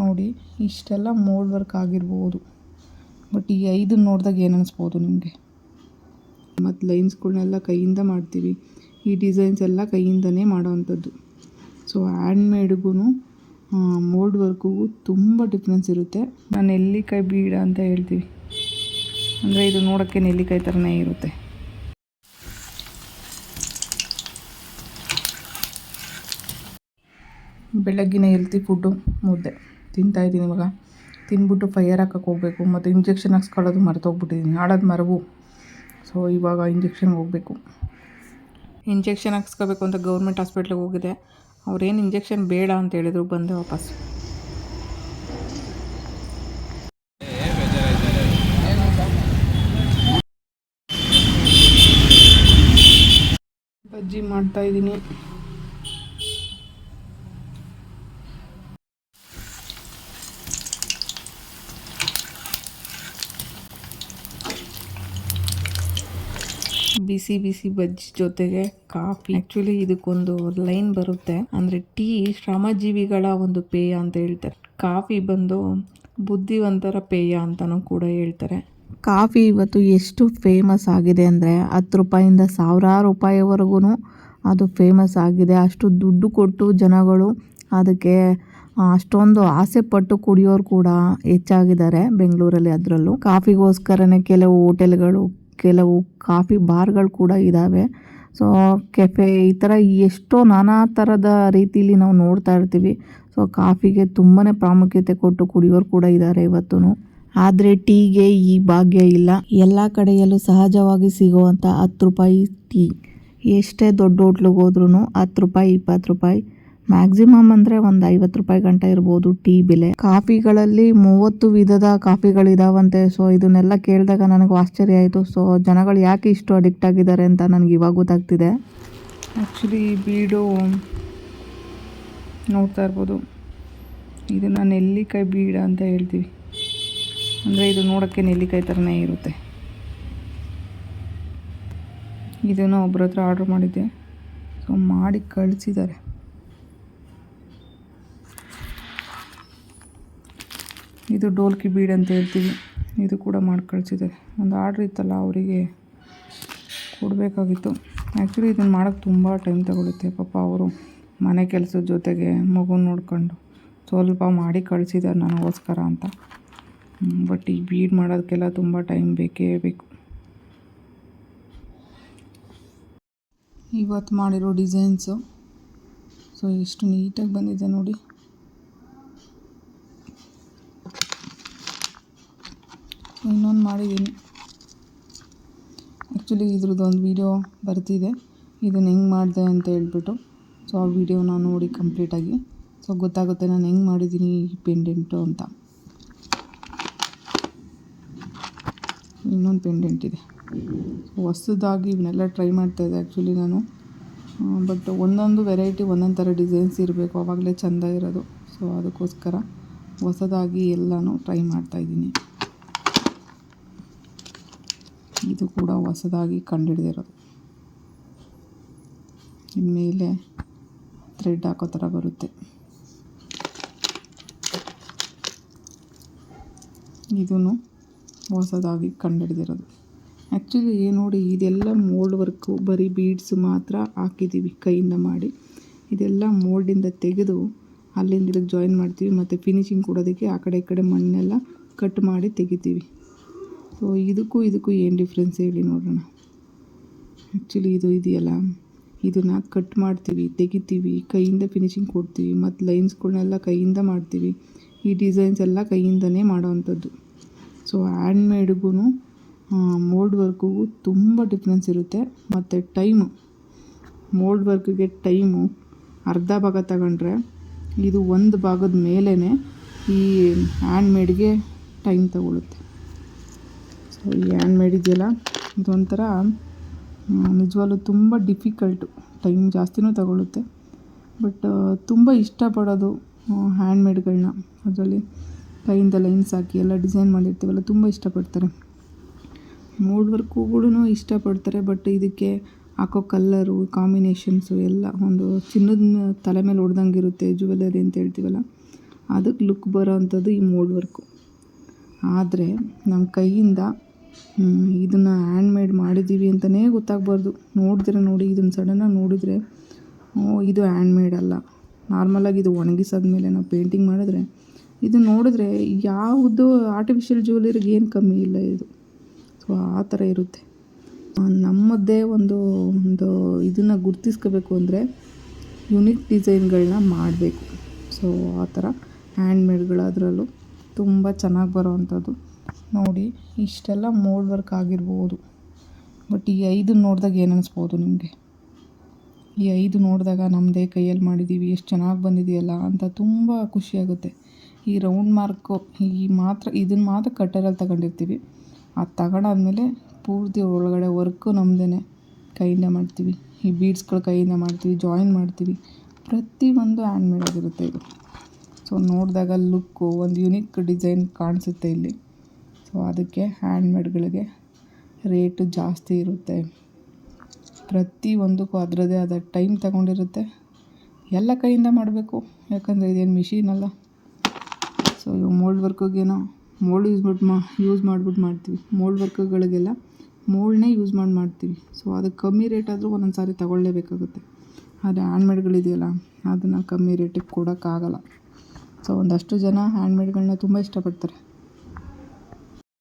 ನೋಡಿ, ಇಷ್ಟೆಲ್ಲ mould work ಆಗಿರ್ಬೋದು. ಬಟ್ ಈ ಐದು ನೋಡಿದಾಗ ಏನು ಅನಿಸ್ಬೋದು ನಿಮಗೆ? ಮತ್ತು ಲೈನ್ಸ್ಗಳನ್ನೆಲ್ಲ ಕೈಯಿಂದ ಮಾಡ್ತೀವಿ. ಈ ಡಿಸೈನ್ಸ್ ಎಲ್ಲ ಕೈಯಿಂದನೇ ಮಾಡೋವಂಥದ್ದು ಸೊ ಹ್ಯಾಂಡ್ಮೇಡ್ಗೂ ಮೋಲ್ಡ್ ವರ್ಕ್ಗೂ ತುಂಬ ಡಿಫ್ರೆನ್ಸ್ ಇರುತ್ತೆ. ನಾನು ನೆಲ್ಲಿಕಾಯಿ ಬೀಡ ಅಂತ ಹೇಳ್ತೀವಿ. ಅಂದರೆ ಇದು ನೋಡೋಕ್ಕೆ ನೆಲ್ಲಿಕಾಯಿ ಥರನೇ ಇರುತ್ತೆ. ಬೆಳಗ್ಗಿನ ಹೆಲ್ತಿ ಫುಡ್ಡು ಮುದ್ದೆ. ತಿಂತಾಯಿದ್ದೀನಿ ಇವಾಗ. ತಿಂದ್ಬಿಟ್ಟು ಫೈಯರ್ ಹಾಕಕ್ಕೆ ಹೋಗಬೇಕು, ಮತ್ತು ಇಂಜೆಕ್ಷನ್ ಹಾಕ್ಸ್ಕೊಳ್ಳೋದು ಮರ್ತೋಗ್ಬಿಟ್ಟಿದ್ದೀನಿ ಆಡೋದು ಮರವು. ಸೊ ಇವಾಗ ಇಂಜೆಕ್ಷನ್ಗೆ ಹೋಗಬೇಕು. ಇಂಜೆಕ್ಷನ್ ಹಾಕ್ಸ್ಕೋಬೇಕು ಅಂತ ಗೌರ್ಮೆಂಟ್ ಹಾಸ್ಪಿಟ್ಲಿಗೆ ಹೋಗಿದೆ. ಅವ್ರೇನು ಇಂಜೆಕ್ಷನ್ ಬೇಡ ಅಂತ ಹೇಳಿದ್ರು, ಬಂದೆ ವಾಪಸ್. ಬಜ್ಜಿ ಮಾಡ್ತಾ ಬಿಸಿ ಬಿಸಿ ಬಜ್ಜಿ ಜೊತೆಗೆ ಕಾಫಿ. ಆ್ಯಕ್ಚುಲಿ ಇದಕ್ಕೊಂದು ಲೈನ್ ಬರುತ್ತೆ. ಅಂದರೆ ಟೀ ಶ್ರಮಜೀವಿಗಳ ಒಂದು ಪೇಯ ಅಂತ ಹೇಳ್ತಾರೆ. ಕಾಫಿ ಬಂದು ಬುದ್ಧಿವಂತರ ಪೇಯ ಅಂತಲೂ ಕೂಡ ಹೇಳ್ತಾರೆ. ಕಾಫಿ ಇವತ್ತು ಎಷ್ಟು ಫೇಮಸ್ ಆಗಿದೆ ಅಂದರೆ ಹತ್ತು ರೂಪಾಯಿಂದ ಸಾವಿರಾರು ರೂಪಾಯಿವರೆಗೂ ಅದು ಫೇಮಸ್ ಆಗಿದೆ. ಅಷ್ಟು ದುಡ್ಡು ಕೊಟ್ಟು ಜನಗಳು ಅದಕ್ಕೆ ಅಷ್ಟೊಂದು ಆಸೆ ಪಟ್ಟು ಕುಡಿಯೋರು ಕೂಡ ಹೆಚ್ಚಾಗಿದ್ದಾರೆ ಬೆಂಗಳೂರಲ್ಲಿ ಅದರಲ್ಲೂ. ಕಾಫಿಗೋಸ್ಕರನೇ ಕೆಲವು ಹೋಟೆಲ್ಗಳು ಕೆಲವು ಕಾಫಿ ಬಾರ್ಗಳು ಕೂಡ ಇದ್ದಾವೆ ಸೊ, ಕೆಫೆ ಈ ಥರ ಎಷ್ಟೋ ನಾನಾ ಥರದ ರೀತಿಯಲ್ಲಿ ನಾವು ನೋಡ್ತಾ ಇರ್ತೀವಿ. ಸೊ, ಕಾಫಿಗೆ ತುಂಬಾ ಪ್ರಾಮುಖ್ಯತೆ ಕೊಟ್ಟು ಕುಡಿಯೋರು ಕೂಡ ಇದ್ದಾರೆ ಇವತ್ತು ಆದರೆ ಟೀಗೆ ಈ ಭಾಗ್ಯ ಇಲ್ಲ. ಎಲ್ಲ ಕಡೆಯಲ್ಲೂ ಸಹಜವಾಗಿ ಸಿಗುವಂಥ ಹತ್ತು ರೂಪಾಯಿ ಟೀ. ಎಷ್ಟೇ ದೊಡ್ಡ ಹೋಟ್ಲಿಗೆ ಹೋದ್ರೂ ಹತ್ತು ರೂಪಾಯಿ, ಇಪ್ಪತ್ತು ರೂಪಾಯಿ. ಮ್ಯಾಕ್ಸಿಮಮ್ ಅಂದರೆ ಒಂದು ಐವತ್ತು ರೂಪಾಯಿ ಗಂಟ ಇರ್ಬೋದು ಟೀ ಬೆಲೆ. ಕಾಫಿಗಳಲ್ಲಿ ಮೂವತ್ತು ವಿಧದ ಕಾಫಿಗಳಿದಾವಂತೆ. ಸೊ ಇದನ್ನೆಲ್ಲ ಕೇಳಿದಾಗ ನನಗೆ ಆಶ್ಚರ್ಯ ಆಯಿತು. ಸೊ ಜನಗಳು ಯಾಕೆ ಇಷ್ಟು ಅಡಿಕ್ಟ್ ಆಗಿದ್ದಾರೆ ಅಂತ ನನಗೆ ಇವಾಗ ಗೊತ್ತಾಗ್ತಿದೆ. ಆ್ಯಕ್ಚುಲಿ ಈ ಬೀಡು ನೋಡ್ತಾ ಇರ್ಬೋದು. ಇದನ್ನು ನೆಲ್ಲಿಕಾಯಿ ಬೀಡ ಅಂತ ಹೇಳ್ತೀವಿ. ಅಂದರೆ ಇದು ನೋಡೋಕ್ಕೆ ನೆಲ್ಲಿಕಾಯಿ ಥರನೇ ಇರುತ್ತೆ. ಇದನ್ನು ಒಬ್ಬರ ಹತ್ರ ಆರ್ಡ್ರ್ ಮಾಡಿದ್ದೆ. ಸೊ ಮಾಡಿ ಕಳಿಸಿದ್ದಾರೆ. ಇದು ಡೋಲ್ಕಿ ಬೀಡ್ ಅಂತ ಹೇಳ್ತೀವಿ. ಇದು ಕೂಡ ಮಾಡಿ ಕಳಿಸಿದ್ದಾರೆ ಒಂದು ಆರ್ಡ್ರ್ ಇತ್ತಲ್ಲ, ಅವರಿಗೆ ಕೊಡಬೇಕಾಗಿತ್ತು. ಆ್ಯಕ್ಚುಲಿ ಇದನ್ನು ಮಾಡೋಕ್ಕೆ ತುಂಬ ಟೈಮ್ ತಗೊಳುತ್ತೆ. ಪಾಪ ಅವರು ಮನೆ ಕೆಲಸದ ಜೊತೆಗೆ ಮಗು ನೋಡ್ಕೊಂಡು ಸ್ವಲ್ಪ ಮಾಡಿ ಕಳಿಸಿದ್ದಾರೆ ನನಗೋಸ್ಕರ ಅಂತ. ಬಟ್ ಈ ಬೀಡ್ ಮಾಡೋದಕ್ಕೆಲ್ಲ ತುಂಬ ಟೈಮ್ ಬೇಕೇ ಬೇಕು. ಇವತ್ತು ಮಾಡಿರೋ ಡಿಸೈನ್ಸು ಸೊ ಎಷ್ಟು ನೀಟಾಗಿ ಬಂದಿದೆ ನೋಡಿ ಇನ್ನೊಂದು ಮಾಡಿದ್ದೀನಿ. ಆ್ಯಕ್ಚುಲಿ ಇದ್ರದ್ದು ಒಂದು ವೀಡಿಯೋ ಬರ್ತಿದೆ. ಇದನ್ನು ಹೆಂಗೆ ಮಾಡಿದೆ ಅಂತ ಹೇಳ್ಬಿಟ್ಟು. ಸೊ ಆ ವೀಡಿಯೋನ ನೋಡಿ ಕಂಪ್ಲೀಟಾಗಿ ಸೊ ಗೊತ್ತಾಗುತ್ತೆ ನಾನು ಹೆಂಗೆ ಮಾಡಿದ್ದೀನಿ ಈ ಪೆಂಡೆಂಟು ಅಂತ. ಇನ್ನೊಂದು ಪೆಂಡೆಂಟ್ ಇದೆ. ಹೊಸದಾಗಿ ಇವನ್ನೆಲ್ಲ ಟ್ರೈ ಮಾಡ್ತಾಯಿದ್ದೆ ಆ್ಯಕ್ಚುಲಿ ನಾನು. ಬಟ್ ಒಂದೊಂದು ವೆರೈಟಿ ಒಂದೊಂದು ಥರ ಡಿಸೈನ್ಸ್ ಇರಬೇಕು. ಆವಾಗಲೇ ಚೆಂದ ಇರೋದು. ಸೊ ಅದಕ್ಕೋಸ್ಕರ ಹೊಸದಾಗಿ ಎಲ್ಲನೂ ಟ್ರೈ ಮಾಡ್ತಾಯಿದ್ದೀನಿ ಇದು ಕೂಡ ಹೊಸದಾಗಿ ಕಂಡುಹಿಡಿದಿರೋದು ಇನ್ಮೇಲೆ ಥ್ರೆಡ್ ಹಾಕೋ ಥರ ಬರುತ್ತೆ. ಇದೂ ಹೊಸದಾಗಿ ಕಂಡುಹಿಡಿದಿರೋದು ಆ್ಯಕ್ಚುಲಿ ನೋಡಿ, ಇದೆಲ್ಲ ಮೋಲ್ಡ್ ವರ್ಕು ಬರೀ ಬೀಡ್ಸ್ ಮಾತ್ರ ಹಾಕಿದ್ದೀವಿ ಕೈಯಿಂದ ಮಾಡಿ. ಇದೆಲ್ಲ ಮೋಲ್ಡಿಂದ ತೆಗೆದು ಅಲ್ಲಿಂದ ಇದಕ್ಕೆ ಜಾಯಿನ್ ಮಾಡ್ತೀವಿ. ಮತ್ತು ಫಿನಿಶಿಂಗ್ ಕೊಡೋದಕ್ಕೆ ಆ ಕಡೆ ಈ ಕಡೆ ಮಣ್ಣೆಲ್ಲ ಕಟ್ ಮಾಡಿ ತೆಗಿತೀವಿ. ಸೊ ಇದಕ್ಕೂ ಇದಕ್ಕೂ ಏನು ಡಿಫ್ರೆನ್ಸ್ ಹೇಳಿ ನೋಡೋಣ. ಆ್ಯಕ್ಚುಲಿ ಇದು ಇದೆಯಲ್ಲ. ಇದನ್ನು ಕಟ್ ಮಾಡ್ತೀವಿ, ತೆಗಿತೀವಿ, ಕೈಯಿಂದ ಫಿನಿಶಿಂಗ್ ಕೊಡ್ತೀವಿ, ಮತ್ತು ಲೈನ್ಸ್ಗಳನ್ನೆಲ್ಲ ಕೈಯಿಂದ ಮಾಡ್ತೀವಿ. ಈ ಡಿಸೈನ್ಸ್ ಎಲ್ಲ ಕೈಯಿಂದನೇ ಮಾಡೋವಂಥದ್ದು ಸೊ ಹ್ಯಾಂಡ್ಮೇಡ್ಗೂ ಮೋಲ್ಡ್ ವರ್ಕ್ಗೂ ತುಂಬ ಡಿಫ್ರೆನ್ಸ್ ಇರುತ್ತೆ. ಮತ್ತು ಟೈಮು ಮೋಲ್ಡ್ ವರ್ಕ್ಗೆ ಟೈಮು ಅರ್ಧ ಭಾಗ ತಗೊಂಡ್ರೆ ಇದು ಒಂದು ಭಾಗದ ಮೇಲೇ ಈ ಹ್ಯಾಂಡ್ಮೇಡ್ಗೆ ಟೈಮ್ ತಗೊಳುತ್ತೆ. ಸೊ ಈ ಹ್ಯಾಂಡ್ಮೇಡ್ ಇದೆಯಲ್ಲ? ಇದೊಂಥರ ನಿಜವಾಗ್ಲೂ ತುಂಬ ಡಿಫಿಕಲ್ಟು ಟೈಮ್ ಜಾಸ್ತಿನೂ ತಗೊಳ್ಳುತ್ತೆ ಬಟ್ ತುಂಬ ಇಷ್ಟಪಡೋದು ಹ್ಯಾಂಡ್ಮೇಡ್ಗಳನ್ನ ಅದರಲ್ಲಿ ಕೈಯಿಂದ ಲೈನ್ಸ್ ಹಾಕಿ ಎಲ್ಲ ಡಿಸೈನ್ ಮಾಡಿರ್ತೀವಲ್ಲ, ತುಂಬ ಇಷ್ಟಪಡ್ತಾರೆ. ಮೋಲ್ಡ್ ವರ್ಕುಗಳೂ ಇಷ್ಟಪಡ್ತಾರೆ ಬಟ್ ಇದಕ್ಕೆ ಹಾಕೋ ಕಲ್ಲರು ಕಾಂಬಿನೇಷನ್ಸು ಎಲ್ಲ ಒಂದು ಚಿನ್ನದ ತಲೆ ಮೇಲೆ ಹೊಡೆದಂಗೆ ಇರುತ್ತೆ ಜುವೆಲರಿ ಅಂತ ಹೇಳ್ತೀವಲ್ಲ, ಅದಕ್ಕೆ ಲುಕ್ ಬರೋ ಅಂಥದ್ದು ಈ ಮೋಡ್ ವರ್ಕು ಆದರೆ ನಮ್ಮ ಕೈಯಿಂದ ಇದನ್ನು ಹ್ಯಾಂಡ್ಮೇಡ್ ಮಾಡಿದ್ದೀವಿ ಅಂತಲೇ ಗೊತ್ತಾಗಬಾರ್ದು. ನೋಡಿದ್ರೆ ನೋಡಿ, ಇದನ್ನು ಸಡನ್ನಾಗಿ ನೋಡಿದರೆ, ಓ, ಇದು ಹ್ಯಾಂಡ್ಮೇಡ್ ಅಲ್ಲ. ನಾರ್ಮಲಾಗಿ ಇದು ಒಣಗಿಸಾದ್ಮೇಲೆ ನಾವು ಪೇಂಟಿಂಗ್ ಮಾಡಿದ್ರೆ ಇದು ನೋಡಿದ್ರೆ ಯಾವುದು ಆರ್ಟಿಫಿಷಿಯಲ್ ಜ್ಯುವೆಲರಿಗೆ ಏನು ಕಮ್ಮಿ ಇಲ್ಲ ಇದು. ಸೊ ಆ ಥರ ಇರುತ್ತೆ. ನಮ್ಮದೇ ಒಂದು ಒಂದು ಇದನ್ನು ಗುರ್ತಿಸ್ಕೋಬೇಕು ಅಂದರೆ ಯುನಿಕ್ ಡಿಸೈನ್ಗಳನ್ನ ಮಾಡಬೇಕು. ಸೊ ಆ ಥರ ಹ್ಯಾಂಡ್ಮೇಡ್ಗಳದ್ರಲ್ಲೂ ತುಂಬ ಚೆನ್ನಾಗಿ ಬರೋ ಅಂಥದ್ದು ನೋಡಿ, ಇಷ್ಟೆಲ್ಲ ಮೋಲ್ಡ್ ವರ್ಕ್ ಆಗಿರ್ಬೋದು. ಬಟ್ ಈ ಐದು ನೋಡಿದಾಗ ಏನು ಅನಿಸ್ಬೋದು ನಿಮಗೆ? ಈ ಐದು ನೋಡಿದಾಗ ನಮ್ಮದೇ ಕೈಯಲ್ಲಿ ಮಾಡಿದ್ದೀವಿ ಎಷ್ಟು ಚೆನ್ನಾಗಿ ಬಂದಿದೆಯಲ್ಲ ಅಂತ ತುಂಬ ಖುಷಿಯಾಗುತ್ತೆ ಈ ರೌಂಡ್ ಮಾರ್ಕು ಈ ಮಾತ್ರ ಇದನ್ನು ಮಾತ್ರ ಕಟ್ಟರಲ್ಲಿ ತಗೊಂಡಿರ್ತೀವಿ. ಅದು ತಗೊಂಡಾದ್ಮೇಲೆ ಪೂರ್ತಿ ಒಳಗಡೆ ವರ್ಕು ನಮ್ಮದೇ ಕೈಯಿಂದ ಮಾಡ್ತೀವಿ. ಈ ಬೀಡ್ಸ್ಗಳು ಕೈಯಿಂದ ಮಾಡ್ತೀವಿ ಜಾಯಿನ್ ಮಾಡ್ತೀವಿ. ಪ್ರತಿಯೊಂದು ಹ್ಯಾಂಡ್ಮೇಡ್ ಆಗಿರುತ್ತೆ ಇದು. ಸೊ ನೋಡಿದಾಗ ಲುಕ್ಕು ಒಂದು ಯುನಿಕ್ ಡಿಸೈನ್ ಕಾಣಿಸುತ್ತೆ ಇಲ್ಲಿ. ಸೊ ಅದಕ್ಕೆ ಹ್ಯಾಂಡ್ಮೇಡ್ಗಳಿಗೆ ರೇಟು ಜಾಸ್ತಿ ಇರುತ್ತೆ. ಪ್ರತಿ ಒಂದಕ್ಕೂ ಅದರದ್ದೇ ಆದ ಟೈಮ್ ತಗೊಂಡಿರುತ್ತೆ. ಎಲ್ಲ ಕೈಯಿಂದ ಮಾಡಬೇಕು. ಯಾಕಂದರೆ ಇದೇನು ಮಿಷಿನ್ ಅಲ್ಲ. ಸೊ ಇವು ಮೋಲ್ಡ್ ವರ್ಕಿಗೇನೋ ಮೋಲ್ಡ್ ಯೂಸ್ ಬಿಟ್ಟು ಮಾ ಯೂಸ್ ಮಾಡಿಬಿಟ್ಟು ಮಾಡ್ತೀವಿ. ಮೋಲ್ಡ್ ವರ್ಕ್ಗಳಿಗೆಲ್ಲ ಮೋಲ್ಡ್ನೇ ಯೂಸ್ ಮಾಡಿ ಮಾಡ್ತೀವಿ. ಸೊ ಅದಕ್ಕೆ ಕಮ್ಮಿ ರೇಟ್ ಆದರೂ ಒಂದೊಂದು ಸಾರಿ ತಗೊಳ್ಳೇಬೇಕಾಗುತ್ತೆ. ಆದರೆ ಹ್ಯಾಂಡ್ಮೇಡ್ಗಳಿದೆಯಲ್ಲ ಅದನ್ನು ಕಮ್ಮಿ ರೇಟಿಗೆ ಕೊಡೋಕ್ಕಾಗಲ್ಲ. ಸೊ ಒಂದಷ್ಟು ಜನ ಹ್ಯಾಂಡ್ಮೇಡ್ಗಳನ್ನ ತುಂಬ ಇಷ್ಟಪಡ್ತಾರೆ.